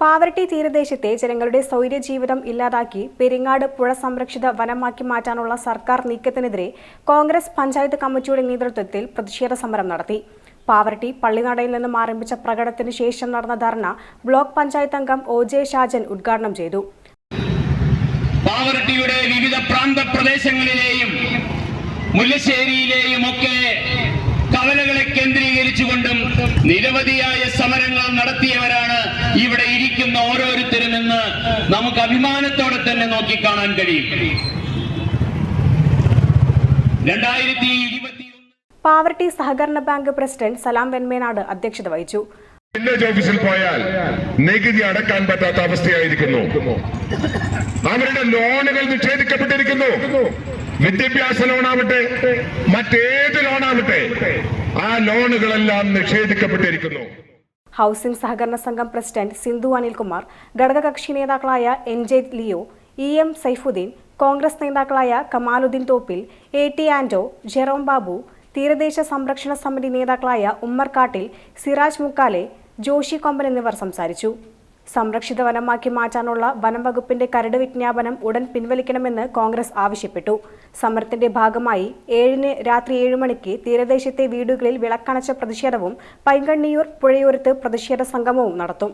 പാവറട്ടി തീരദേശത്തെ ജനങ്ങളുടെ സ്വൈര്യജീവിതം ഇല്ലാതാക്കി പെരിങ്ങാട് പുഴ സംരക്ഷിത വനമാക്കി മാറ്റാനുള്ള സർക്കാർ നീക്കത്തിനെതിരെ കോൺഗ്രസ് പഞ്ചായത്ത് കമ്മിറ്റിയുടെ നേതൃത്വത്തിൽ പ്രതിഷേധ സമരം നടത്തി. പാവറട്ടി പള്ളിനടയിൽ നിന്നും ആരംഭിച്ച പ്രകടനത്തിന് ശേഷം നടന്ന ധർണ ബ്ലോക്ക് പഞ്ചായത്ത് അംഗം ഒ ജെ ഷാജൻ ഉദ്ഘാടനം ചെയ്തു. പാവറട്ടിയുടെ വിവിധ പ്രാന്ത പ്രദേശങ്ങളിലെയും മുല്ലശ്ശേരിയിലെയും ഒക്കെ കവലകളെ കേന്ദ്രീകരിച്ചുകൊണ്ടും നിരവധിയായ സമരങ്ങൾ നടത്തിയവരാണ് ഇവിടെ ഇരിക്കുന്ന ഓരോരുത്തരുമെന്ന് നമുക്ക് അഭിമാനത്തോടെ തന്നെ നോക്കിക്കാണാൻ കഴിയും. രണ്ടായിരത്തി പാവർട്ടി സഹകരണ ബാങ്ക് പ്രസിഡന്റ് സലാം വെൺമേനാട് അധ്യക്ഷത വഹിച്ചു. വില്ലേജ് ഓഫീസിൽ പോയാൽ നികുതി അടക്കാൻ പറ്റാത്ത അവസ്ഥയായിരിക്കുന്നു. അവരുടെ ലോണുകൾ നിഷേധിക്കപ്പെട്ടിരിക്കുന്നു. വിദ്യാഭ്യാസ ലോണാവട്ടെ മറ്റേത് ലോണാവട്ടെ ആ ലോണുകളെല്ലാം നിഷേധിക്കപ്പെട്ടിരിക്കുന്നു. ഹൗസിംഗ് സഹകരണ സംഘം പ്രസിഡന്റ് സിന്ധു അനിൽകുമാർ ഘടകകക്ഷി നേതാക്കളായ N J Leo E M Saifuddeen Congress നേതാക്കളായ Kamaluddeen Thoppil A T Anto Jerome Babu തീരദേശ സംരക്ഷണ സമിതി നേതാക്കളായ ഉമ്മർകാട്ടിൽ സിറാജ് മുക്കാലെ ജോഷി കൊമ്പൻ എന്നിവർ സംസാരിച്ചു. സംരക്ഷിത വനമാക്കി മാറ്റാനുള്ള വനം വകുപ്പിന്റെ കരട് വിജ്ഞാപനം ഉടൻ പിൻവലിക്കണമെന്ന് കോൺഗ്രസ് ആവശ്യപ്പെട്ടു. സമരത്തിന്റെ ഭാഗമായി ഏഴിന് രാത്രി ഏഴ് മണിക്ക് തീരദേശത്തെ വീടുകളിൽ വിളക്കണച്ച പ്രതിഷേധവും പൈങ്കണ്ണിയൂർ പുഴയോരത്ത് പ്രതിഷേധ സംഗമവും നടത്തും.